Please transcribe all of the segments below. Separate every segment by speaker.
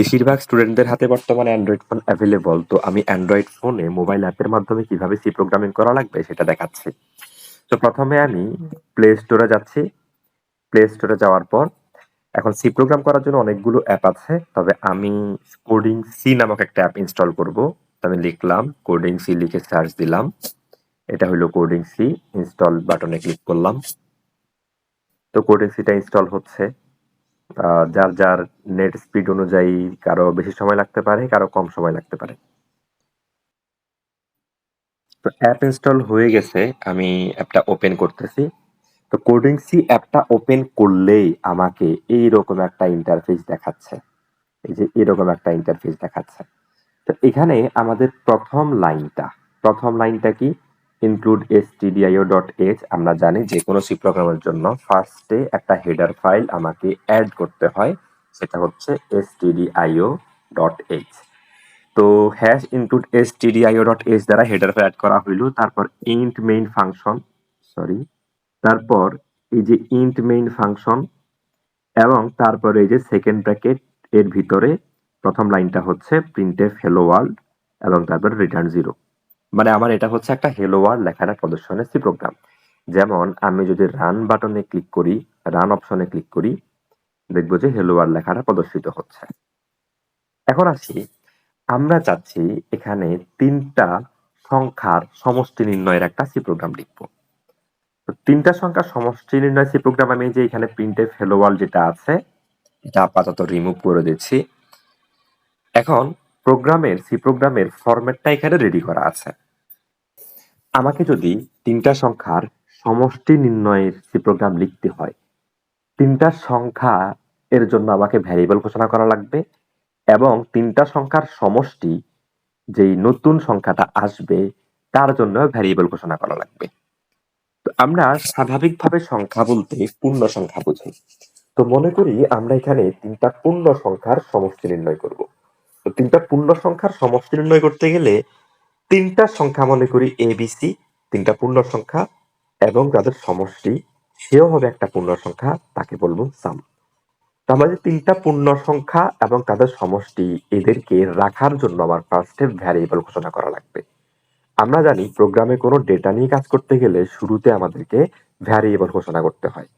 Speaker 1: বেশিরভাগ স্টুডেন্টদের হাতে বর্তমানে অ্যান্ড্রয়েড ফোন অ্যাভেলেবল তো আমি অ্যান্ড্রয়েড ফোনে মোবাইল অ্যাপের মাধ্যমে কীভাবে সি প্রোগ্রামিং করা লাগবে সেটা দেখাচ্ছি। তো প্রথমে আমি প্লে স্টোরে যাচ্ছি। প্লে স্টোরে যাওয়ার পর, এখন সি প্রোগ্রাম করার জন্য অনেকগুলো অ্যাপ আছে, তবে আমি কোডিং সি নামক একটা অ্যাপ ইনস্টল করব। তো আমি লিখলাম কোডিং সি লিখে সার্চ দিলাম। এটা হলো কোডিং সি ইনস্টল বাটনে ক্লিক করলাম। তো কোডিং সিটা ইনস্টল হচ্ছে। যার যার নেট স্পিড অনুযায়ী কারও বেশি সময় লাগতে পারে, কারও কম সময় লাগতে পারে। তো অ্যাপ ইনস্টল হয়ে গেছে, আমি অ্যাপটা ওপেন করতেছি। তো কোডিং সি অ্যাপটা ওপেন করলেই আমাকে এই রকম একটা ইন্টারফেস দেখাচ্ছে। এই যে এরকম একটা ইন্টারফেস দেখাচ্ছে। তো এখানে আমাদের প্রথম লাইনটা প্রথম লাইনটা কি? ইনক্লুড এইচ আমরা জানি যে কোনো সি প্রোগ্রামের জন্য ফার্স্টে একটা হেডার ফাইল আমাকে অ্যাড করতে হয়, সেটা হচ্ছে এইচ তো হ্যাশ ইনক্লুড এইচ দ্বারা হেডার ফাইল অ্যাড করা হইল, তারপর ইন্ট মেইন ফাংশন সরি তারপর এই যে ইন্ট মেইন ফাংশন এবং তারপরে এই যে সেকেন্ড ব্র্যাকেট এর ভিতরে প্রথম লাইনটা হচ্ছে প্রিন্টএফ হেলো ওয়ার্ল্ড এবং তারপর রিটার্ন জিরো মানে আমার এটা হচ্ছে একটা হেলো লেখাটা প্রদর্শনের সি প্রোগ্রাম যেমন আমি যদি রান বাটনে ক্লিক করি রান অপশনে ক্লিক করি, দেখব যে হেলো লেখাটা প্রদর্শিত হচ্ছে। এখন আসি, আমরা চাচ্ছি এখানে তিনটা সংখ্যার সমষ্টি নির্ণয়ের একটা সি প্রোগ্রাম লিখব। তো তিনটা সংখ্যার সমষ্টি নির্ণয় সি প্রোগ্রাম আমি যে এখানে প্রিন্টে ওয়ার্ল্ড যেটা আছে, এটা আপাতত রিমুভ করে দিচ্ছি। এখন প্রোগ্রামের সি প্রোগ্রামের ফরম্যাটটা এখানে রেডি করা আছে। আমাকে যদি তিনটা সংখ্যার সমষ্টি নির্ণয়ের সি প্রোগ্রাম লিখতে হয়, তিনটা সংখ্যা এর জন্য আমাকে ভ্যারিয়েবল ঘোষণা করা লাগবে এবং তিনটা সংখ্যার সমষ্টি যেই নতুন সংখ্যাটা আসবে, তার জন্য ভ্যারিয়েবল ঘোষণা করা লাগবে। তো আমরা স্বাভাবিকভাবে সংখ্যা বলতে পূর্ণ সংখ্যা বুঝি। তো মনে করি আমরা এখানে তিনটা পূর্ণ সংখ্যার সমষ্টি নির্ণয় করব। তো তিনটা পূর্ণ সংখ্যার সমষ্টি নির্ণয় করতে গেলে তিনটা সংখ্যা মনে করি এ বি সি তিনটা পূর্ণ সংখ্যা এবং তাদের সমষ্টি সেও হবে একটা পূর্ণ সংখ্যা তাকে বলব সাম আমাদের তিনটা পূর্ণ সংখ্যা এবং তাদের সমষ্টি এদেরকে রাখার জন্য আমার ফার্স্টে ভ্যারিয়েবল ঘোষণা করা লাগবে। আমরা জানি প্রোগ্রামে কোনো ডেটা নিয়ে কাজ করতে গেলে শুরুতে আমাদেরকে ভ্যারিয়েবল ঘোষণা করতে হয়।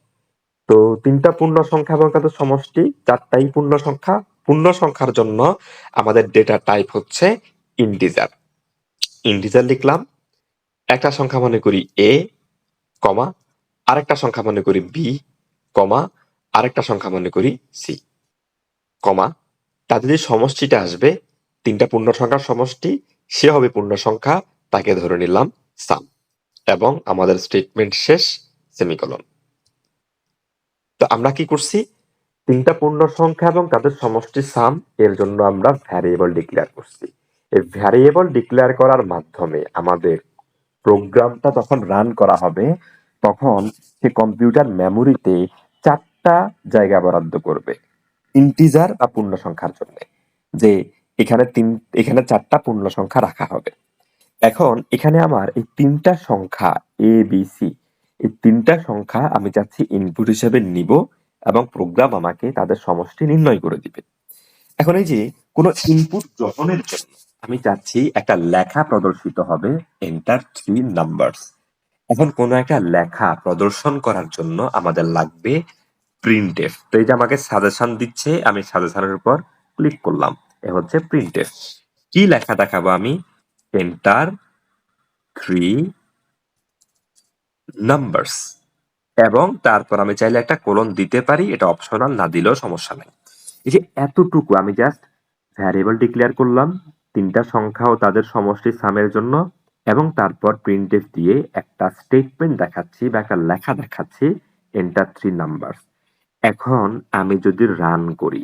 Speaker 1: তো তিনটা পূর্ণ সংখ্যা এবং তাদের সমষ্টি, চারটাই পূর্ণ সংখ্যা পূর্ণ সংখ্যার জন্য আমাদের ডেটা টাইপ হচ্ছে ইন্টিজার ইন্টিজার লিখলাম, একটা সংখ্যা মনে করি এ কমা, আরেকটা সংখ্যা মনে করি বি কমা, আরেকটা সংখ্যা মনে করি সি কমা। তাদের যে সমষ্টিটা আসবে, তিনটা পূর্ণ সংখ্যার সমষ্টি, সে হবে পূর্ণ সংখ্যা তাকে ধরে নিলাম সাম এবং আমাদের স্টেটমেন্ট শেষ সেমিকলন তো আমরা কি করছি? তিনটা পূর্ণ সংখ্যা এবং তাদের সমষ্টি সাম এর জন্য আমরা ভ্যারিয়েবল ডিক্লেয়ার করছি। এই ভ্যারিয়েবল ডিক্লেয়ার করার মাধ্যমে আমাদের প্রোগ্রামটা যখন রান করা হবে, তখন সে কম্পিউটার মেমোরিতে চারটা জায়গা বরাদ্দ করবে ইন্টিজার বা পূর্ণ সংখ্যার জন্য, যে এখানে তিন, এখানে চারটা পূর্ণ সংখ্যা রাখা হবে। এখন এখানে আমার এই তিনটা সংখ্যা এ বি সি এই তিনটা সংখ্যা আমি চাচ্ছি ইনপুট হিসেবে নিব। এবং প্রোগ্রাম আমাকে তাদের সমষ্টি নির্ণয় করে দিবে। এখন এই যে কোনো ইনপুট গ্রহণের জন্য আমি চাচ্ছি একটা লেখা প্রদর্শিত হবে এন্টার থ্রি নাম্বারস এখন কোনো একটা লেখা প্রদর্শন করার জন্য আমাদের লাগবে প্রিন্টএফ তো এই যে আমাকে সাজেশন দিচ্ছে, আমি সাজেশনের উপর ক্লিক করলাম, এ হচ্ছে প্রিন্টএফ কি লেখা দেখাবো আমি? এন্টার থ্রি নাম্বারস এবং তারপর আমি চাইলে একটা কোলন দিতে পারি, এটা অপশনাল না দিলেও সমস্যা নেই। এই যে এতটুকু আমি জাস্ট ভ্যারিয়েবল ডিক্লেয়ার করলাম, তিনটা সংখ্যা ও তাদের সমষ্টি সামের জন্য, এবং তারপর প্রিন্টএফ দিয়ে একটা স্টেটমেন্ট দেখাচ্ছি বা একটা লেখা দেখাচ্ছি এন্টার থ্রি নাম্বার এখন আমি যদি রান করি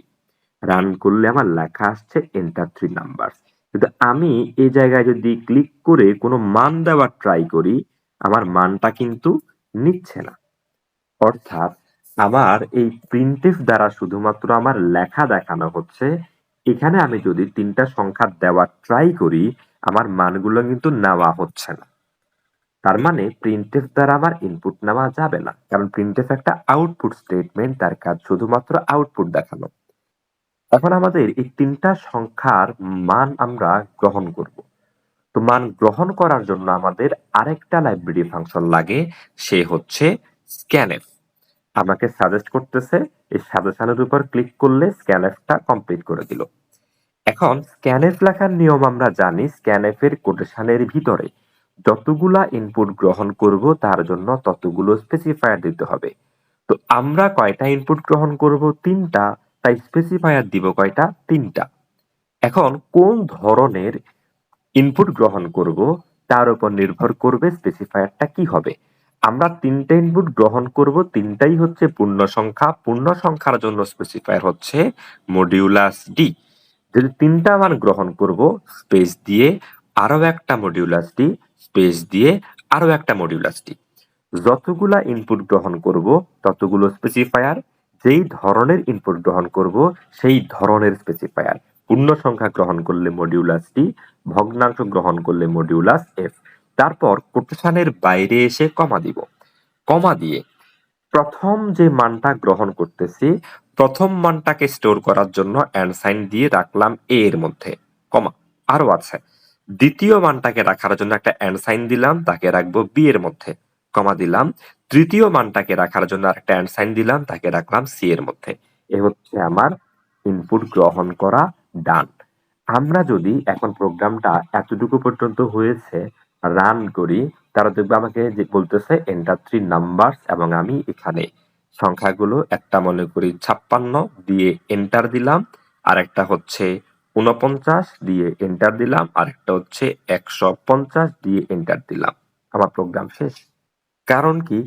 Speaker 1: রান করলে আমার লেখা আসছে এন্টার থ্রি নাম্বার কিন্তু আমি এই জায়গায় যদি ক্লিক করে কোনো মান দেওয়ার ট্রাই করি, আমার মানটা কিন্তু নিচ্ছে না। অর্থাৎ আমার এই প্রিন্টএফ দ্বারা শুধুমাত্র আমার লেখা দেখানো হচ্ছে, এখানে আমি যদি তিনটা সংখ্যা দেওয়ার ট্রাই করি, আমার মানগুলো কিন্তু নেওয়া হচ্ছে না। তার মানে প্রিন্টএফ দ্বারা আমার ইনপুট নেওয়া যাবে না, কারণ প্রিন্টএফ একটা আউটপুট স্টেটমেন্ট তার কাজ শুধুমাত্র আউটপুট দেখানো। এখন আমাদের এই তিনটা সংখ্যার মান আমরা গ্রহণ করব। তো মান গ্রহণ করার জন্য আমাদের আরেকটা লাইব্রেরি ফাংশন লাগে, সে হচ্ছে স্ক্যানএফ আমাকে সাজেস্ট করতেছে, এই সাজেশনের উপর ক্লিক করলে স্ক্যানএফটা কমপ্লিট করে দিল। এখন স্ক্যানএফ লেখার নিয়ম আমরা জানি স্ক্যানএফ এর কোটেশনের ভিতরে যতগুলা ইনপুট গ্রহণ করব, তার জন্য ততগুলো স্পেসিফায়ার দিতে হবে। তো আমরা কয়টা ইনপুট গ্রহণ করব? তিনটা, তাই স্পেসিফায়ার দিব কয়টা? তিনটা। এখন কোন ধরনের ইনপুট গ্রহণ করব, তার উপর নির্ভর করবে স্পেসিফায়ারটা কি হবে। আমরা তিনটা ইনপুট গ্রহণ করব, তিনটাই হচ্ছে পূর্ণ সংখ্যা। পূর্ণ সংখ্যার জন্য স্পেসিফায়ার হচ্ছে মডিউলাস ডি যদি তিনটা মান গ্রহণ করব স্পেস দিয়ে আরও একটা মডিউলাস ডি স্পেস দিয়ে আরও একটা মডিউলাস ডি যতগুলা ইনপুট গ্রহণ করব, ততগুলো স্পেসিফায়ার যেই ধরনের ইনপুট গ্রহণ করব, সেই ধরনের স্পেসিফায়ার পূর্ণ সংখ্যা গ্রহণ করলে মডিউলাস ডি ভগ্নাংশ গ্রহণ করলে মডিউলাস এফ তারপর কোটেশনের বাইরে এসে কমা দিব। কমা দিয়ে প্রথম যে মানটা গ্রহণ করতেছি, প্রথম মানটাকে স্টোর করার জন্য অ্যান্ড সাইন দিয়ে রাখলাম এ এর মধ্যে, কমা। আরও আছে। দ্বিতীয় মানটাকে রাখার জন্য একটা অ্যান্ড সাইন দিলাম, তাকে রাখব বি এর মধ্যে, কমা দিলাম। তৃতীয় মানটাকে রাখার জন্য একটা অ্যান্ড সাইন দিলাম, তাকে রাখলাম সি এর মধ্যে। এ হচ্ছে আমার ইনপুট গ্রহণ করা ডান আমরা যদি এখন প্রোগ্রামটা এতটুকু পর্যন্ত হয়েছে রান করি, তারা দেখবে আমাকে যে বলতেছে এন্টার থ্রি নাম্বার এবং আমি এখানে সংখ্যাগুলো একটা মনে করি ছাপ্পান্ন দিয়ে এন্টার দিলাম আর একটা হচ্ছে উনপঞ্চাশ দিয়ে এন্টার দিলাম আর একটা হচ্ছে একশো পঞ্চাশ দিয়ে এন্টার দিলাম। আমার প্রোগ্রাম শেষ। কারণ কি?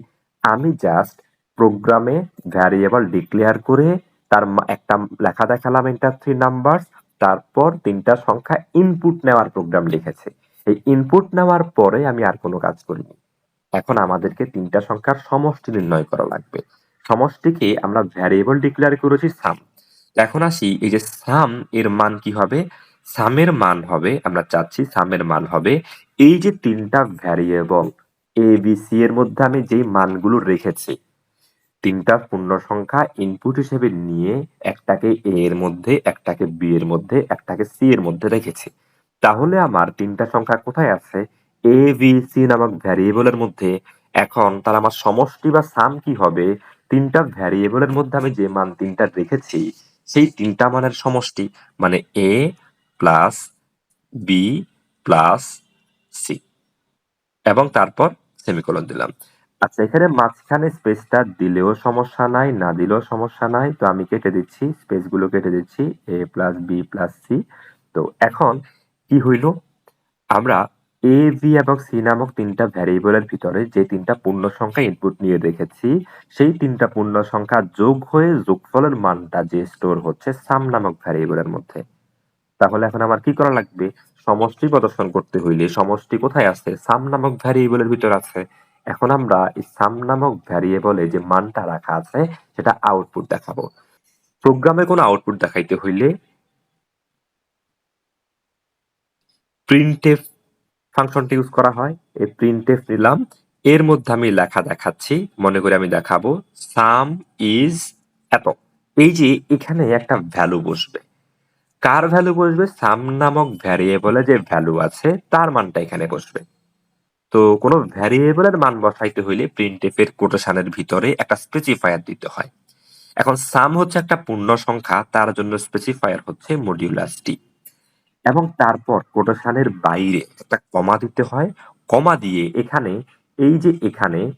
Speaker 1: আমি জাস্ট প্রোগ্রামে ভ্যারিয়েবল ডিক্লেয়ার করে তার একটা লেখা দেখালাম এন্টার থ্রি নাম্বার তারপর তিনটা সংখ্যা ইনপুট নেওয়ার প্রোগ্রাম লিখেছে। এই ইনপুট নেওয়ার পরে আমি আর কোনো কাজ করিনি। এখন আমাদেরকে তিনটা সংখ্যার সমষ্টি নির্ণয় করা লাগবে। সমষ্টিকে আমরা ভ্যারিয়েবল ডিক্লেয়ার করেছি সাম এখন আসি, এই যে সাম এর মান কি হবে? সামের মান হবে, আমরা চাচ্ছি সামের মান হবে এই যে তিনটা ভ্যারিয়েবল এ বি সি এর মধ্যে আমি যেই মানগুলো রেখেছি, তিনটা পূর্ণ সংখ্যা ইনপুট হিসেবে নিয়ে একটাকে এ এর মধ্যে, একটাকে বি এর মধ্যে, একটাকে সি এর মধ্যে রেখেছি। তাহলে আমার তিনটা সংখ্যা কোথায় আছে? এ বি সি নামক ভ্যারিয়েবলের মধ্যে। এখন তার আমার সমষ্টি বা সাম কি হবে? তিনটা ভ্যারিয়েবলের মধ্যে আমি যে মান তিনটা রেখেছি, সেই তিনটা মানের সমষ্টি মানে A plus B plus C এবং তারপর সেমিকোলন দিলাম। আচ্ছা এখানে মাঝখানে স্পেসটা দিলেও সমস্যা নাই, না দিলেও সমস্যা নাই। তো আমি কেটে দিচ্ছি স্পেসগুলো কেটে দিচ্ছি A plus B plus C তো এখন কি হইল? আমরা এ বি এবং সি নামক তিনটা ভ্যারিয়েবলের ভিতরে যে তিনটা পূর্ণ সংখ্যা ইনপুট নিয়ে রেখেছি সেই তিনটা পূর্ণ সংখ্যা যোগ হয়ে যোগফলের মানটা যে স্টোর হচ্ছে সাম নামক ভ্যারিয়েবলের মধ্যে। তাহলে এখন আমার কি করা লাগবে? সমষ্টি প্রদর্শন করতে হইলে সমষ্টি কোথায় আছে? সাম নামক ভ্যারিয়েবলের ভিতর আছে। এখন আমরা এই সাম নামক ভ্যারিয়েবলে যে মানটা রাখা আছে, সেটা আউটপুট দেখাবো। প্রোগ্রামে কোনো আউটপুট দেখাইতে হইলে প্রিন্টেফ ফাংশনটি ইউজ করা হয়, এই প্রিন্টেফ নিলাম। এর মধ্যে আমি লেখা দেখাচ্ছি, মনে করে আমি দেখাবো সাম ইজ এত এই যে এখানে একটা ভ্যালু বসবে। কার ভ্যালু বসবে? সাম নামক ভ্যারিয়েবলে যে ভ্যালু আছে, তার মানটা এখানে বসবে। তো কোনো ভ্যারিয়েবলের মান বসাইতে হইলে প্রিন্টেফের কোটেশনের ভিতরে একটা স্পেসিফায়ার দিতে হয়। এখন সাম হচ্ছে একটা পূর্ণ সংখ্যা, তার জন্য স্পেসিফায়ার হচ্ছে মডিউলাস টি এবং তারপর কোটেশনের বাইরে একটা কমা দিতে হয়। কমা দিয়ে এখানে, এই যে এখানে,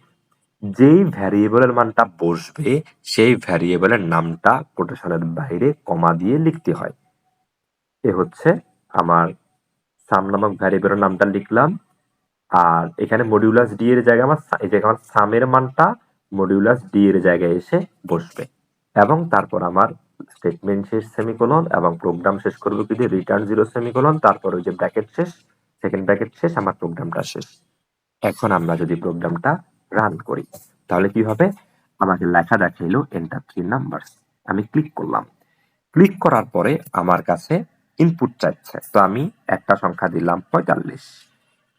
Speaker 1: যেই ভ্যারিয়েবলের মানটা বসবে, সেই ভ্যারিয়েবলের নামটা কোটেশনের বাইরে কমা দিয়ে লিখতে হয়। এ হচ্ছে আমার সাম নামক ভ্যারিয়েবলের নামটা লিখলাম। আর এখানে মডিউলাস ডি এর জায়গায় আমার এই জায়গায় আমার সামের মানটা মডিউলাস ডি এর জায়গায় এসে বসবে। এবং তারপর আমার স্টেটমেন্ট শেষ সেমিকোলন এবং প্রোগ্রাম শেষ করব কি দিয়ে? রিটার্ন জিরো সেমিকোলন তারপর ওই যে ব্র্যাকেট শেষ সেকেন্ড ব্র্যাকেট শেষ, আমার প্রোগ্রামটা শেষ। এখন আমরা যদি প্রোগ্রামটা রান করি, তাহলে কি হবে? আমাকে লেখা দেখাইলো এন্টার থ্রি নাম্বার আমি ক্লিক করলাম। ক্লিক করার পরে আমার কাছে ইনপুট চাইছে। তো আমি একটা সংখ্যা দিলাম পঁয়তাল্লিশ।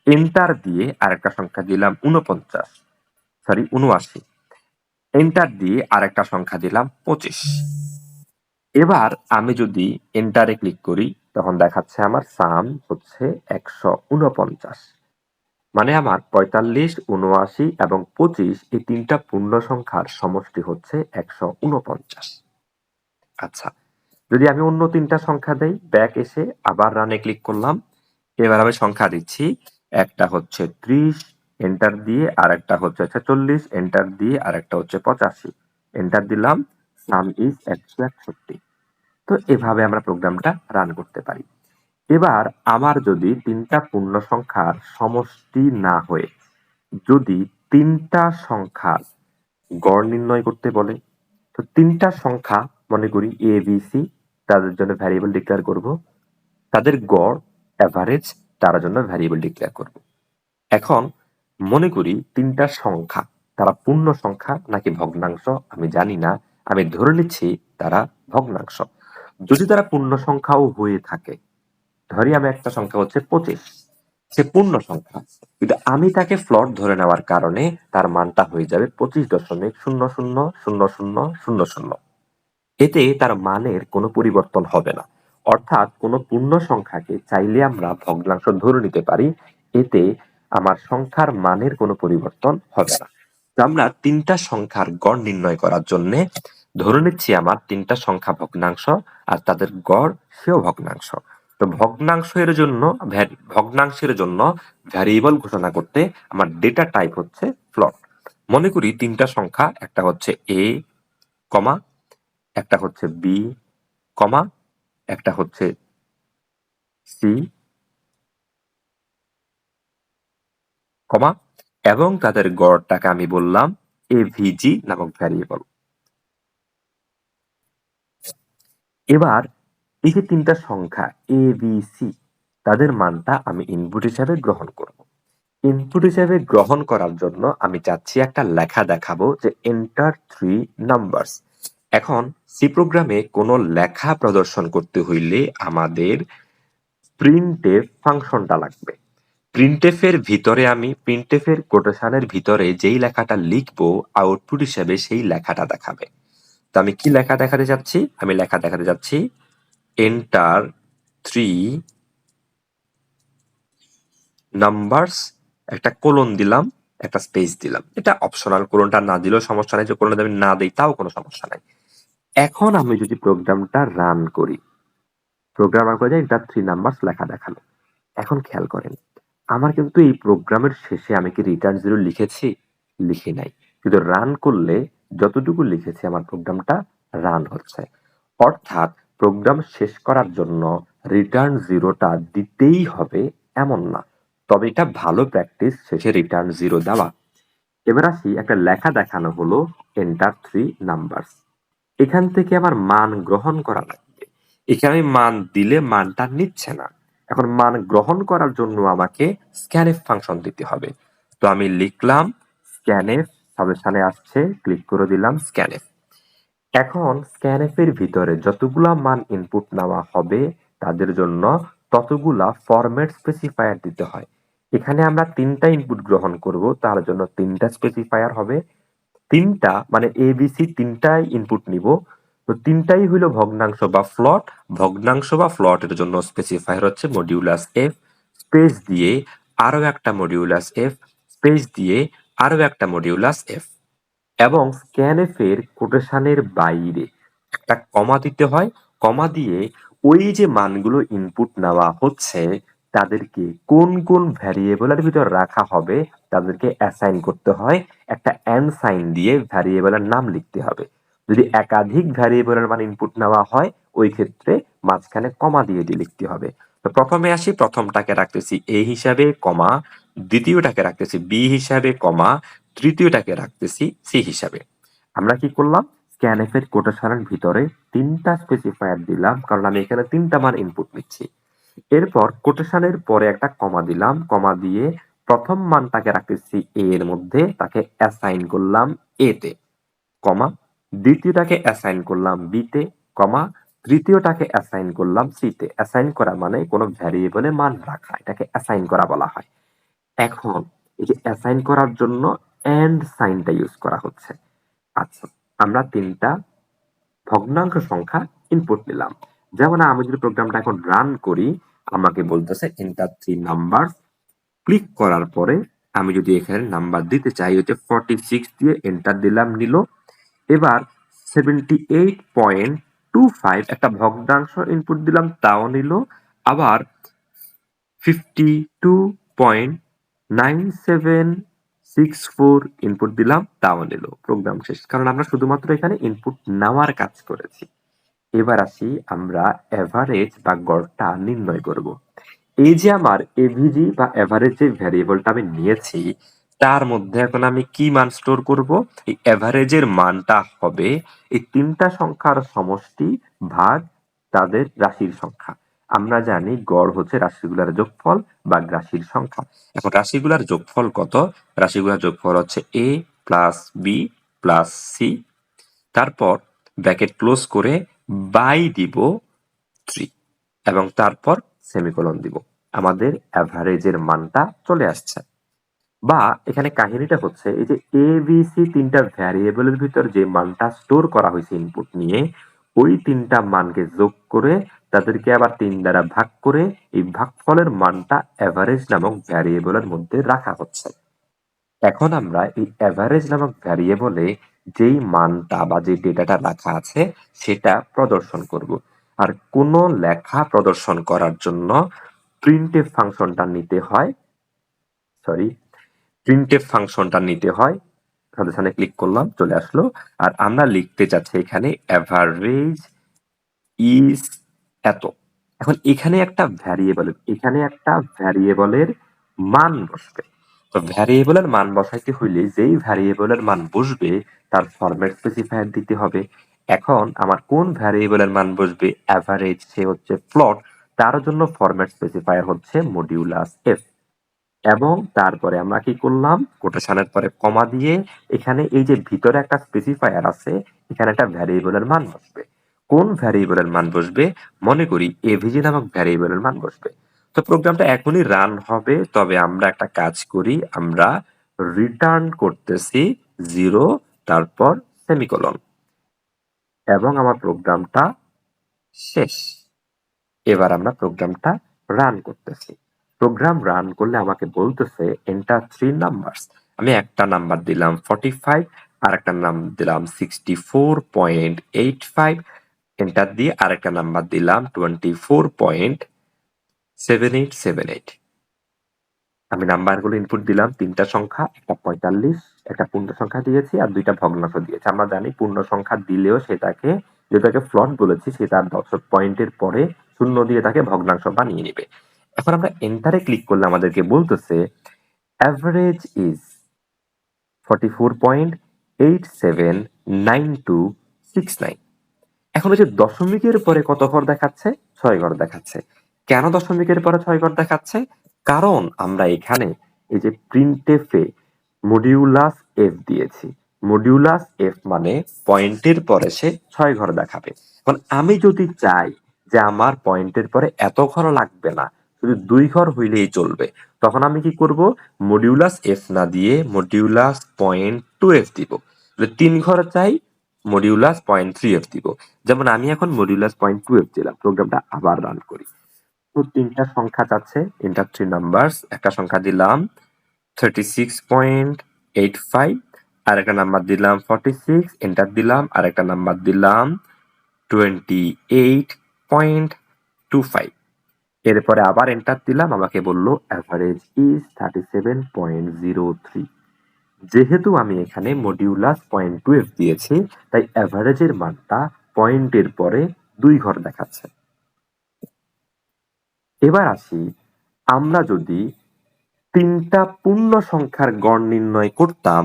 Speaker 1: এন্টার দিয়ে আরেকটা সংখ্যা দিলাম উনপঞ্চাশ সরি উনআশি এন্টার দিয়ে আরেকটা সংখ্যা দিলাম পঁচিশ। এবার আমি যদি এন্টারে ক্লিক করি, তখন দেখাচ্ছে আমার সাম হচ্ছে একশো উনপঞ্চাশ মানে আমার পঁয়তাল্লিশ উনআশি এবং পঁচিশ এই তিনটা পূর্ণ সংখ্যার সমষ্টি হচ্ছে একশো উনপঞ্চাশ আচ্ছা যদি আমি অন্য তিনটা সংখ্যা দেই ব্যাক এসে আবার রানে ক্লিক করলাম, এবার আমি সংখ্যা দিচ্ছি, একটা হচ্ছে ত্রিশ এন্টার দিয়ে আর একটা হচ্ছে ছেচল্লিশ এন্টার দিয়ে আর একটা হচ্ছে পঁচাশি। এন্টার দিলাম সাম ইজ একশো একষট্টি তো এভাবে আমরা প্রোগ্রামটা রান করতে পারি। এবার আমার যদি তিনটা পূর্ণ সংখ্যার সমষ্টি না হয়ে যদি তিনটা সংখ্যার গড় নির্ণয় করতে বলে, তো তিনটা সংখ্যা মনে করি এ বি সি তাদের জন্য ভ্যারিয়েবল ডিক্লেয়ার করব। তাদের গড় অ্যাভারেজ তার জন্য ভ্যারিয়েবল ডিক্লেয়ার করব। এখন মনে করি তিনটা সংখ্যা, তারা পূর্ণ সংখ্যা নাকি ভগ্নাংশ আমি জানি না আমি ধরে নিচ্ছি তারা ভগ্নাংশ। যদি তারা পূর্ণ সংখ্যাও হয়ে থাকে, ধরি আমি একটা সংখ্যা হচ্ছে পঁচিশ। সে পূর্ণ সংখ্যা, কিন্তু আমি তাকে ফ্লট ধরে নেওয়ার কারণে তার মানটা হয়ে যাবে পঁচিশ দশমিক শূন্য শূন্য শূন্য শূন্য শূন্য শূন্য। এতে তার মানের কোনো পরিবর্তন হবে না। অর্থাৎ কোনো পূর্ণ সংখ্যাকে চাইলে আমরা ভগ্নাংশ ধরে নিতে পারি, এতে আমার সংখ্যার মানের কোনো পরিবর্তন হবে না। আমরা তিনটা সংখ্যার গড় নির্ণয় করার জন্য ধরে নিচ্ছি আমার তিনটা সংখ্যা ভগ্নাংশ আর তাদের গড় সেও ভগ্নাংশ। তো ভগ্নাংশের জন্য ভগ্নাংশের জন্য ভ্যারিয়েবল ঘোষণা করতে আমার ডেটা টাইপ হচ্ছে ফ্লট। মনে করি তিনটা সংখ্যা, একটা হচ্ছে এ, কমা, একটা হচ্ছে বি, কমা, একটা হচ্ছে সি, কমা এবং তাদের গড়টাকে আমি বললাম এভিজি নামক ভ্যারিয়েবল এবার এই যে তিনটা সংখ্যা এ বি সি তাদের মানটা আমি ইনপুট হিসাবে গ্রহণ করব। ইনপুট হিসাবে গ্রহণ করার জন্য আমি চাচ্ছি একটা লেখা দেখাবো যে এন্টার থ্রি নাম্বারস এখন সি প্রোগ্রামে কোনো লেখা প্রদর্শন করতে হইলে আমাদের প্রিন্টেফ ফাংশনটা লাগবে। প্রিন্টেফের ভিতরে আমি প্রিন্টেফের কোটেশনের ভিতরে যেই লেখাটা লিখব আউটপুট হিসেবে সেই লেখাটা দেখাবে। তো আমি কি লেখা দেখাতে যাচ্ছি? আমি লেখা দেখাতে যাচ্ছি এন্টার থ্রি নাম্বারস একটা কোলন দিলাম, একটা স্পেস দিলাম। এটা অপশনাল কোলনটা না দিলেও সমস্যা নাই, যে কোলনটা আমি না দিই তাও কোনো সমস্যা নাই। এখন আমি যদি প্রোগ্রামটা রান করি প্রোগ্রাম রান করে যাই এটা থ্রি নাম্বারস লেখা দেখাল। এখন খেয়াল করেন আমার কিন্তু এই প্রোগ্রামের শেষে আমি কি রিটার্ন জিরো লিখেছি? লিখি নাই। কিন্তু রান করলে যতটুকু লিখেছি আমার প্রোগ্রামটা রান হচ্ছে। অর্থাৎ প্রোগ্রাম শেষ করার জন্য রিটার্ন জিরোটা দিতেই হবে এমন না। তবে এটা ভালো প্র্যাকটিস শেষে রিটার্ন জিরো দেওয়া। এবার আসি, একটা লেখা দেখানো হলো এন্টার থ্রি নাম্বারস এখান থেকে আমার মান গ্রহণ করা লাগবে। এখানে মান দিলে মানটা নিচ্ছে না। এখন মান গ্রহণ করার জন্য আমাকে স্ক্যানএফ ফাংশন দিতে হবে। তো আমি লিখলাম স্ক্যানএফ সাজেশনে আসছে ক্লিক করে দিলাম স্ক্যানএফ এখন স্ক্যানএফ এর ভিতরে যতগুলা মান ইনপুট নেওয়া হবে, তাদের জন্য ততগুলা ফরম্যাট স্পেসিফায়ার দিতে হয়। এখানে আমরা তিনটা ইনপুট গ্রহণ করব, তার জন্য তিনটা স্পেসিফায়ার হবে। তিনটা মানে এ বি সি তিনটাই ইনপুট নিব। তো তিনটাই হইল ভগ্নাংশ বা ফ্লট। ভগ্নাংশ বা ফ্লটের জন্য স্পেসিফায়ার হচ্ছে মডিউলাস এফ স্পেস দিয়ে আরও একটা মডিউলাস এফ স্পেস দিয়ে আরও একটা মডিউলাস এফ এবং স্ক্যানএফ এর কোটেশনের বাইরে একটা কমা দিতে হয়। কমা দিয়ে ওই যে মানগুলো ইনপুট নেওয়া হচ্ছে, তাদেরকে কোন কোন ভ্যারিয়েবলের ভিতর রাখা হবে, তাদেরকে অ্যাসাইন করতে হয়। একটা অ্যান্ড সাইন দিয়ে ভ্যারিয়েবলের নাম লিখতে হবে। যদি একাধিক ভ্যারিয়েবলের মান ইনপুট নেওয়া হয়, ওই ক্ষেত্রে মাঝখানে কমা দিয়ে দিয়ে লিখতে হবে। তো প্রথমে আসি, প্রথমটাকে রাখতেছি এ হিসাবে কমা দ্বিতীয়টাকে রাখতেছি বি হিসাবে কমা তৃতীয়টাকে রাখতেছি সি হিসাবে। আমরা কি করলাম? স্ক্যানএফ এর কোটেশনের ভিতরে তিনটা স্পেসিফায়ার দিলাম, কারণ আমি এখানে তিনটা মান ইনপুট নিচ্ছি। এরপর কোটেশনের পরে একটা কমা দিলাম কমা দিয়ে প্রথম মানটাকে রাখতেছি এ এর মধ্যে, তাকে অ্যাসাইন করলাম এ তে। কমা দ্বিতীয়টাকে অ্যাসাইন করলাম বি তে, কমা, তৃতীয়টাকে অ্যাসাইন করলাম সিতে অ্যাসাইন করা মানে কোনো ভ্যারিয়েবলে মান রাখা। এটাকে অ্যাসাইন করা বলা হয়। এখন এই যে অ্যাসাইন করার জন্য এন্ড সাইনটা ইউজ করা হচ্ছে। আচ্ছা আমরা তিনটা ভগ্নাংশ সংখ্যা ইনপুট নিলাম। যেমন আমি যদি প্রোগ্রামটা এখন রান করি, আমাকে বলতেছে এন্টার থ্রি নাম্বার ক্লিক করার পরে আমি যদি এখানে নাম্বার দিতে চাই হচ্ছে ফর্টি সিক্স দিয়ে এন্টার দিলাম, নিল। এবার seventy eight point two five একটা ভগ্নাংশ ইনপুট দিলাম, তাও নিল। আবার fifty two point nine seven six four input দিলাম, তাও নিল প্রোগ্রাম শেষ। কারণ আমরা শুধুমাত্র এখানে ইনপুট নেওয়ার কাজ করেছি। এবার আসি আমরা এভারেজ বা গড়টা নির্ণয় করব। এই যে আমার এভিজি বা এভারেজ যে ভ্যারিয়েবলটা আমি নিয়েছি তার মধ্যে এখন আমি কি মান স্টোর করব? এই এভারেজের মানটা হবে এই তিনটা সংখ্যার সমষ্টি ভাগ তাদের রাশির সংখ্যা। আমরা জানি গড় হচ্ছে রাশিগুলার যোগফল বা রাশির সংখ্যা। এখন রাশিগুলার যোগফল কত? রাশিগুলার যোগফল হচ্ছে A plus B plus C তারপর ব্র্যাকেট ক্লোজ করে বাই দিব থ্রি এবং তারপর সেমিকোলন দিব। আমাদের অ্যাভারেজের মানটা চলে আসছে। বা এখানে কাহিনীটা হচ্ছে, এই যে এ বি সি তিনটা ভ্যারিয়েবলের ভিতর যে মানটা স্টোর করা হয়েছে ইনপুট নিয়ে, ওই তিনটা মানকে যোগ করে তাদেরকে আবার তিন দ্বারা ভাগ করে এই ভাগফলের মানটা অ্যাভারেজ নামক ভ্যারিয়েবলের মধ্যে রাখা হচ্ছে। এখন আমরা এই অ্যাভারেজ নামক ভ্যারিয়েবলে যেই মানটা বা যে ডেটাটা রাখা আছে, সেটা প্রদর্শন করব। আর কোনো লেখা প্রদর্শন করার জন্য প্রিন্টে ফাংশনটা নিতে হয় সরি প্রিন্টএফ ফাংশনটা নিতে হয়। সাজেশনে ক্লিক করলাম, চলে আসলো। আর আমরা লিখতে চাচ্ছি এখানে অ্যাভারেজ ইজ এত। এখন এখানে একটা ভ্যারিয়েবল এখানে একটা ভ্যারিয়েবলের মান বসবে। তো ভ্যারিয়েবলের মান বসাইতে হইলে যেই ভ্যারিয়েবলের মান বসবে, তার ফরম্যাট স্পেসিফায়ার দিতে হবে। এখন আমার কোন ভ্যারিয়েবলের মান বসবে? অ্যাভারেজ সে হচ্ছে প্লট তার জন্য ফরম্যাট স্পেসিফায়ার হচ্ছে মডিউলাস এফ এবং তারপরে আমরা কি করলাম? কোটেশনের পরে কমা দিয়ে এখানে এই যে ভিতরে একটা স্পেসিফায়ার আছে, এখানে একটা ভ্যারিয়েবলের মান বসবে। কোন ভ্যারিয়েবলের মান বসবে? মনে করি এভিজি নামক ভ্যারিয়েবলের মান বসবে। তো প্রোগ্রামটা এখনই রান হবে, তবে আমরা একটা কাজ করি, আমরা রিটার্ন করতেছি জিরো তারপর সেমিকোলন এবং আমার প্রোগ্রামটা শেষ। এবার আমরা প্রোগ্রামটা রান করতেছি। প্রোগ্রাম রান করলে আমাকে বলতেছে এন্টার থ্রি নাম্বারস আমি একটা নাম্বার দিলাম ফর্টি ফাইভ আর একটা নাম দিলাম sixty four point eight five enter দিয়ে আরেকটা নাম্বার দিলাম twenty four point seven eight seven eight আমি নাম্বারগুলো ইনপুট দিলাম, তিনটা সংখ্যা, একটা পঁয়তাল্লিশ, একটা পূর্ণ সংখ্যা দিয়েছি আর দুইটা ভগ্নাংশ দিয়েছি। আমরা জানি পূর্ণ সংখ্যা দিলেও সেটাকে, যেটাকে ফ্লট বলেছি, সেটা দশক পয়েন্টের পরে শূন্য দিয়ে তাকে ভগ্নাংশ বানিয়ে নেবে। এখন আমরা এন্টারে ক্লিক করলে আমাদেরকে বলতেছে average is forty four point eight seven nine two six nine এখন ওই যে দশমিকের পরে কত ঘর দেখাচ্ছে? ছয় ঘর দেখাচ্ছে। কেন দশমিকের পরে ছয় ঘর দেখাচ্ছে? কারণ আমরা এখানে এই যে প্রিন্টেফে মডিউলাস এফ দিয়েছি। মডিউলাস এফ মানে পয়েন্টের পরে সে ছয় ঘর দেখাবে। এখন আমি যদি চাই যে আমার পয়েন্টের পরে এত ঘর লাগবে না শুধু দুই ঘর হইলেই চলবে। তখন আমি কি করব? মডিউলাস এফ না দিয়ে মডিউলাস পয়েন্ট টু এফ দিব। তিন ঘর চাই মডিউলাস পয়েন্ট থ্রি এফ দিব। যেমন আমি এখন মডিউলাস পয়েন্ট টু এফ দিলাম প্রোগ্রামটা আবার রান করি। তো তিনটা সংখ্যা চাচ্ছে ইন্টার থ্রি নাম্বারস একটা সংখ্যা দিলাম thirty six point eight five আর একটা নাম্বার দিলাম ফর্টি সিক্স এন্টার দিলাম আর একটা নাম্বার দিলাম twenty eight point two five এরপরে আবার এন্টার দিলাম, আমাকে বলল average is thirty seven point zero three যেহেতু আমি এখানে মডিউলাস পয়েন্ট টুয়েলভ দিয়েছি, তাই অ্যাভারেজের মানটা পয়েন্টের পরে দুই ঘর দেখাচ্ছে। এবার আসি, আমরা যদি তিনটা পূর্ণ সংখ্যার গড় নির্ণয় করতাম,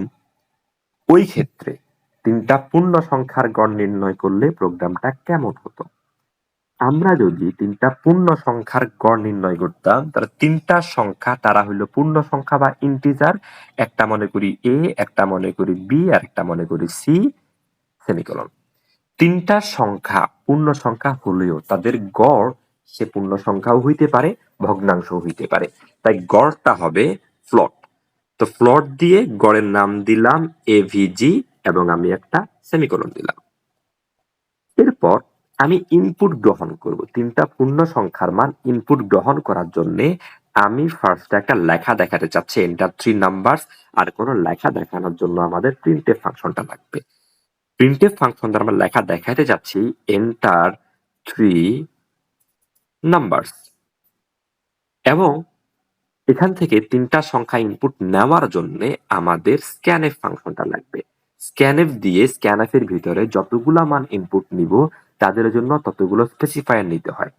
Speaker 1: ওই ক্ষেত্রে তিনটা পূর্ণ সংখ্যার গড় নির্ণয় করলে প্রোগ্রামটা কেমন হতো? আমরা যদি তিনটা পূর্ণ সংখ্যার গড় নির্ণয় করতাম, তাহলে তিনটা সংখ্যা তারা হইল পূর্ণ সংখ্যা বা ইন্টিজার একটা মনে করি এ একটা মনে করি বি আর একটা মনে করি সি সেমিকলন তিনটা সংখ্যা, পূর্ণ সংখ্যা হলেও তাদের গড়, সে পূর্ণ সংখ্যাও হইতে পারে ভগ্নাংশ হইতে পারে। তাই গড়টা হবে ফ্লট তো ফ্লট দিয়ে গড়ের নাম দিলাম এভিজি এবং আমি একটা সেমিকলন দিলাম। এরপর আমি ইনপুট গ্রহণ করব। তিনটা পূর্ণ সংখ্যার মান ইনপুট গ্রহণ করার জন্য আমি ফার্স্ট একটা লেখা দেখাতে চাচ্ছি এন্টার থ্রি নাম্বার আর কোনো লেখা দেখানোর জন্য আমাদের প্রিন্টের ফাংশনটা লাগবে। প্রিন্টের ফাংশন দ্বারা আমরা লেখা দেখাতে যাচ্ছি এন্টার থ্রি নাম্বারস এবং এখান থেকে তিনটা সংখ্যা ইনপুট নেওয়ার জন্য আমাদের স্ক্যানএফ ফাংশনটা লাগবে। স্ক্যানএফ দিয়ে স্ক্যানএফ এর ভিতরে যতগুলা মান ইনপুট নিব তাদের জন্য ততগুলো স্পেসিফায়ার নিতে হয়।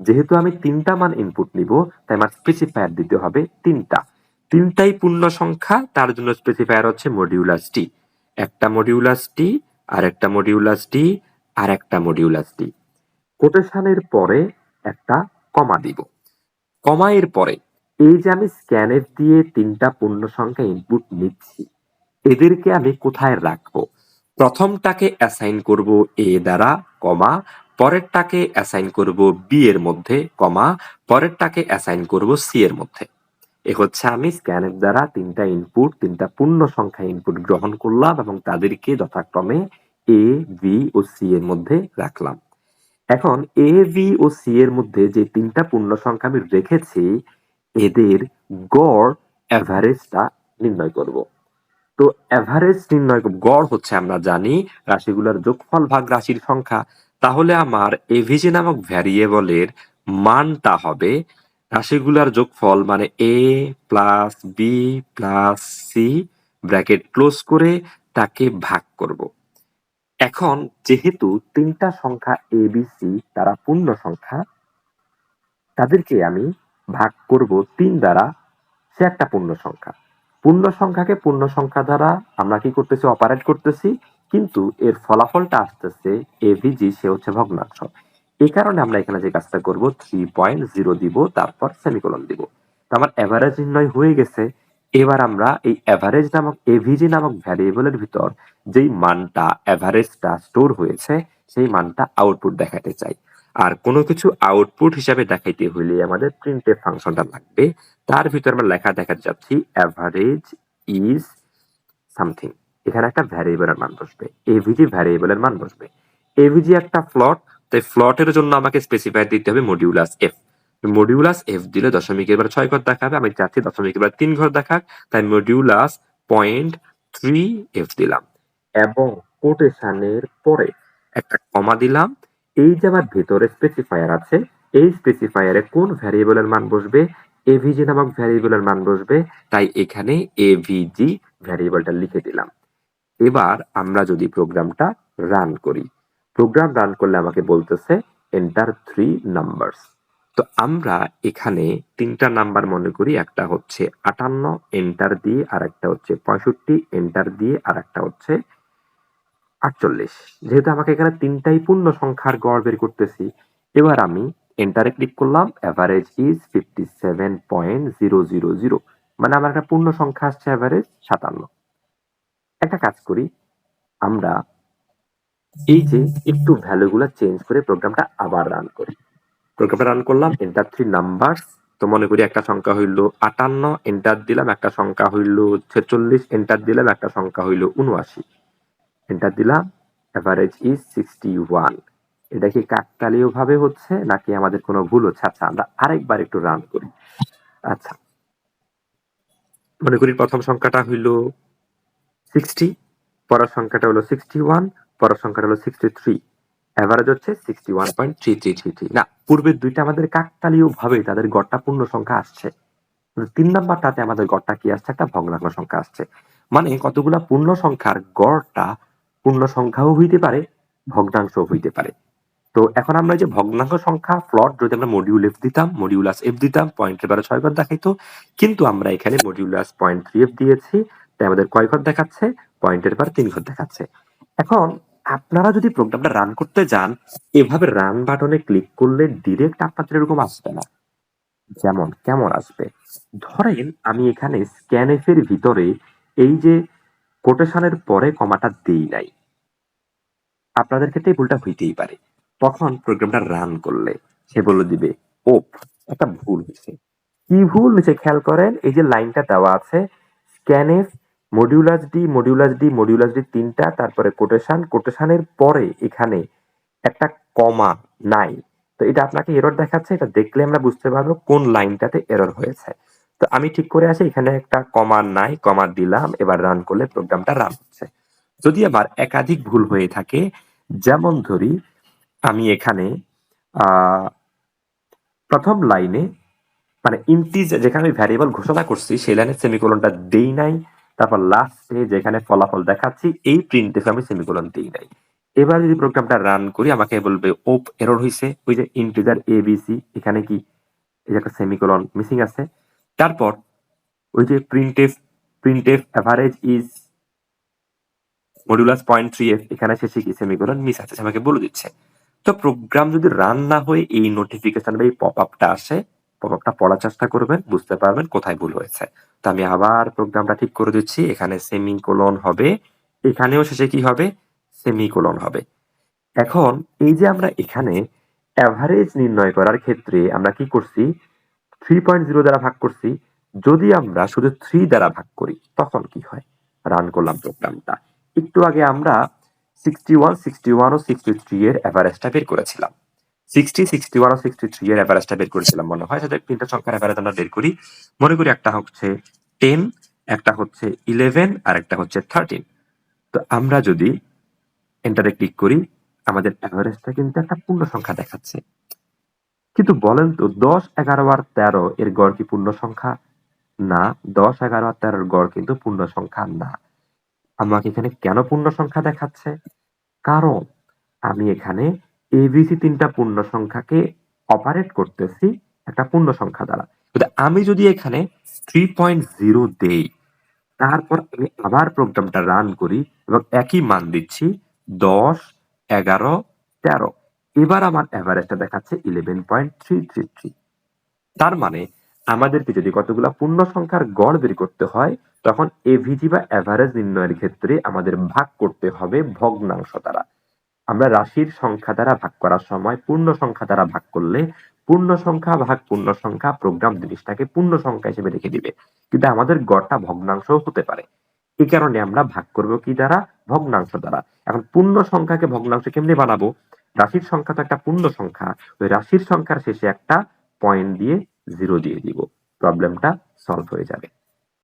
Speaker 1: যেহেতু আমি তিনটা মান ইনপুট নিব, তাই আমার স্পেসিফায়ার দিতে হবে তিনটা। তিনটাই পূর্ণ সংখ্যা, তার জন্য স্পেসিফায়ার হচ্ছে মডিউলাস টি একটা মডিউলাস টি আর একটা মডিউলাস টি আর একটা মডিউলাস টি কোটেশনের পরে একটা কমা দিব। কমা এর পরে, এই যে আমি স্ক্যানের দিয়ে তিনটা পূর্ণ সংখ্যা ইনপুট নিচ্ছি, এদেরকে আমি কোথায় রাখব? প্রথমটাকে অ্যাসাইন করব এ দ্বারা কমা, পরেরটাকে অ্যাসাইন করব বি এর মধ্যে, কমা, পরেরটাকে অ্যাসাইন করব সি এর মধ্যে। এ হচ্ছে আমি স্ক্যানএফ দ্বারা তিনটা ইনপুট তিনটা পূর্ণ সংখ্যা ইনপুট গ্রহণ করলাম এবং তাদেরকে যথাক্রমে এ বি ও সি এর মধ্যে রাখলাম। এখন এ বি ও সি এর মধ্যে যে তিনটা পূর্ণ সংখ্যা আমি রেখেছি, এদের গড় অ্যাভারেজটা নির্ণয় করব। তো অ্যাভারেজ নির্ণয় গড় হচ্ছে আমরা জানি রাশিগুলোর যোগফল ভাগ রাশির সংখ্যা। তাহলে আমার এভিজি নামক ভ্যারিয়েবলের মানটা হবে রাশিগুলোর যোগফল মানে A plus B plus C bracket close করে তাকে ভাগ করব। এখন যেহেতু তিনটা সংখ্যা এ বি সি তারা পূর্ণ সংখ্যা, তাদেরকে আমি ভাগ করব তিন দ্বারা, সে একটা পূর্ণ সংখ্যা। পূর্ণ সংখ্যাকে পূর্ণ সংখ্যা দ্বারা আমরা কি করতেছি অপারেট করতেছি, কিন্তু এর ফলাফলটা আসতেছে এভিজি সে হচ্ছে ভগ্নাংশ। এই কারণে আমরা এখানে যে কাজটা করব থ্রি পয়েন্ট জিরো দিব, তারপর সেমিকোলন দিব। আমার অ্যাভারেজ নির্ণয় হয়ে গেছে। এবার আমরা এই অ্যাভারেজ নামক এভিজি নামক ভ্যারিয়েবলের ভিতর যেই মানটা অ্যাভারেজটা স্টোর হয়েছে, সেই মানটা আউটপুট দেখাতে চাই। আর কোনো কিছু আউটপুট হিসাবে দেখাইতে হইলে আমাদের প্রিন্টের ফাংশনটা লাগবে। তার ভিতর আমরা লেখা দেখাতে যাচ্ছি অ্যাভারেজ ইজ সামথিং এখানে একটা ভ্যারিয়েবলের মান বসবে এভিজি ভ্যারিয়েবলের মান বসবে। এভিজি একটা ফ্লট তাই ফ্লটের জন্য আমাকে স্পেসিফাই দিতে হবে মডিউলাস এফ মডিউলাস এফ দিলে দশমিক এবার ছয় ঘর দেখাবে, আমি চাচ্ছি দশমিক এবার তিন ঘর দেখাক, তাই মডিউলাস পয়েন্ট থ্রি এফ দিলাম। এবং কোটেশনের পরে একটা কমা দিলাম। এই যে আমার ভেতরে স্পেসিফায়ার আছে, এই স্পেসিফায়ারে কোন ভ্যারিয়েবলের মান বসবে? এভিজি নামক ভ্যারিয়েবলের মান বসবে, তাই এখানে এভিজি ভ্যারিয়েবলটা লিখে দিলাম। এবার আমরা যদি প্রোগ্রামটা রান করি। প্রোগ্রাম রান করলে আমাকে বলতেছে এন্টার থ্রি নাম্বারস তো আমরা এখানে তিনটা নাম্বার মনে করি, একটা হচ্ছে আটান্ন এন্টার দিয়ে আর একটা হচ্ছে পঁয়ষট্টি এন্টার দিয়ে আর একটা হচ্ছে আটচল্লিশ। যেহেতু আমাকে এখানে তিনটাই পূর্ণ সংখ্যার গড় বের করতেছি, এবার আমি এন্টারে ক্লিক করলাম average is fifty seven point zero zero zero মানে আমার একটা পূর্ণ সংখ্যা আসছে অ্যাভারেজ সাতান্ন। একটা কাজ করি, আমরা এই যে একটু ভ্যালুগুলো চেঞ্জ করে প্রোগ্রামটা আবার রান করি। প্রোগ্রামটা রান করলাম এন্টার থ্রি নাম্বার তো মনে করি একটা সংখ্যা হইল আটান্ন এন্টার দিলাম, একটা সংখ্যা হইল ছেচল্লিশ এন্টার দিলাম, একটা সংখ্যা হইল উনআশি এন্টার দিলাম অ্যাভারেজ ইজ সিক্সটি ওয়ান এটা কি কাকতালীয় ভাবে হচ্ছে নাকি আমাদের কোনো ভুল হচ্ছে আচ্ছা আমরা আরেকবার একটু রান করি। আচ্ছা। মনে করি প্রথম সংখ্যাটা হইল সিক্সটি পরের সংখ্যাটা হলো সিক্সটি ওয়ান পরের সংখ্যাটা হলো সিক্সটি থ্রি অ্যাভারেজ হচ্ছে sixty one point three three three three না পূর্বের দুইটা আমাদের কাকতালীয় ভাবে তাদের গড়টা পূর্ণ সংখ্যা আসছে। তিন নাম্বারটাতে আমাদের গড়টা কি আসছে? একটা ভগ্নাংশ সংখ্যা আসছে। মানে কতগুলা পূর্ণ সংখ্যার গড়টা পূর্ণ সংখ্যাও হইতে পারে, ভগ্নাংশও হইতে পারে। তো এখন আমরা যে ভগ্নাংশ সংখ্যা ফ্লট যদি আমরা মডিউল এফ দিতাম মডিউলাস এফ দিতাম পয়েন্টের বারে ছয় ঘর দেখাইতো, কিন্তু আমরা এখানে মডিউলাস পয়েন্ট থ্রি এফ দিয়েছি, তাই আমাদের কয় ঘর দেখাচ্ছে? পয়েন্টের পর তিন ঘর দেখাচ্ছে। এখন আপনারা যদি প্রোগ্রামটা রান করতে যান, এভাবে রান বাটনে ক্লিক করলে ডিরেক্ট আপনাদের এরকম আসবে না। যেমন, কেমন আসবে? ধরেন আমি এখানে স্ক্যানএফ এর ভিতরে এই যে কোটেশনের পরে কমাটা দেই নাই। আপনাদের ক্ষেত্রে ভুলটা হইতেই পারে। তখন প্রোগ্রামটা রান করলে। সে বলে দিবে। ওপ একটা ভুল হয়েছে। কি ভুল হয়েছে খেয়াল করেন? এই যে লাইনটা দেওয়া আছে scanf modulus d modulus d modulus d তিনটা, তারপরে কোটেশন কোটেশনের পরে এখানে একটা কমা নাই। তো এটা আপনাকে এরর দেখাচ্ছে, এটা দেখলে আমরা বুঝতে পারব কোন লাইনটাতে এরর হয়েছে। তো আমি ঠিক করে আসি, এখানে একটা কমা নাই কমা দিলাম, এবার রান করলে প্রোগ্রামটা রান হচ্ছে। যদি আবার একাধিক ভুল হয়ে থাকে, যেমন ধরি আমি এখানে প্রথম লাইনে মানে ইন্টিজ যেখানে আমি ভ্যারিয়েবল ঘোষণা করছি, সেই লাইনে সেমিকোলনটা দেই নাই। তারপর লাস্টে যেখানে ফলাফল দেখাচ্ছি, এই প্রিন্টে আমি সেমিকোলন দেই নাই। এবার যদি প্রোগ্রামটা রান করি, আমাকে বলবে ওপ এরর হয়েছে ওই যে ইন্টিজার এ বি সি এখানে কি, এই যে একটা সেমিকোলন মিসিং আছে। তারপর ওই যে printf printf average is modulus point three f এখানে শেষে কি সেমিকোলন মিস আছে আমাকে বলে দিচ্ছে। তো প্রোগ্রাম যদি রান না হয়ে এই নোটিফিকেশন বা এই পপ আপটা আসে পপ আপটা পড়ার চেষ্টা করবেন, বুঝতে পারবেন কোথায় ভুল হয়েছে। তো আমি আবার প্রোগ্রামটা ঠিক করে দিচ্ছি, এখানে সেমিকোলন হবে, এখানেও শেষে কি হবে? সেমিকোলন হবে। এখন এই যে আমরা এখানে অ্যাভারেজ নির্ণয় করার ক্ষেত্রে আমরা কি করছি? থ্রি পয়েন্ট জিরো দ্বারা ভাগ করছি। যদি আমরা শুধু থ্রি দ্বারা ভাগ করি, তখন কি হয়? রান করলাম প্রোগ্রামটা একটু আগে আমরা সিক্সটি ওয়ান সিক্সটি ওয়ান ও সিক্সটি থ্রি এর অ্যাভারেজটা বের করেছিলাম। সিক্সটি সিক্সটি ওয়ান ও সিক্সটি থ্রি এর অ্যাভারেজটা বের করেছিলাম মনে হয়। যাতে তিনটা সংখ্যার অ্যাভারেজ আমরা বের করি, মনে করি একটা হচ্ছে টেন, একটা হচ্ছে ইলেভেন, আর একটা হচ্ছে থার্টিন। তো আমরা যদি এন্টারে ক্লিক করি, আমাদের অ্যাভারেজটা কিন্তু একটা পূর্ণ সংখ্যা দেখাচ্ছে। কিন্তু বলেন তো, দশ, এগারো আর তেরো এর গড় কি পূর্ণ সংখ্যা? না, দশ, এগারো আর তেরোর গড় কিন্তু পূর্ণ সংখ্যা না। আমাকে এখানে কেন পূর্ণ সংখ্যা দেখাচ্ছে? কারণ আমি এখানে এবিসি তিনটা পূর্ণ সংখ্যাকে অপারেট করতেছি একটা পূর্ণ সংখ্যা দ্বারা আমি যদি এখানে থ্রি পয়েন্ট জিরো দেই, তারপর আমি আবার প্রোগ্রামটা রান করি এবং একই মান দিচ্ছি দশ, এগারো, তেরো। এবার আমার অ্যাভারেজটা দেখাচ্ছে eleven point three three three তার মানে আমাদেরকে যদি কতগুলো পূর্ণ সংখ্যার গড় বের করতে হয়, তখন এভিজি বা অ্যাভারেজ নির্ণয়ের ক্ষেত্রে আমাদের ভাগ করতে হবে ভগ্নাংশ দ্বারা। আমরা রাশির সংখ্যা দ্বারা ভাগ করার সময় পূর্ণ সংখ্যা দ্বারা ভাগ করলে পূর্ণ সংখ্যা ভাগ পূর্ণ সংখ্যা প্রোগ্রাম জিনিসটাকে পূর্ণ সংখ্যা হিসেবে রেখে দিবে। কিন্তু আমাদের গড়টা ভগ্নাংশ হতে পারে। এই কারণে আমরা ভাগ করব কি দ্বারা? ভগ্নাংশ দ্বারা। এখন পূর্ণ সংখ্যাকে ভগ্নাংশ কেমনে বানাবো? রাশির সংখ্যা তো একটা পূর্ণ সংখ্যা। ওই রাশির সংখ্যার শেষে একটা পয়েন্ট দিয়ে জিরো দিয়ে দিব। প্রবলেমটা সলভ হয়ে যাবে।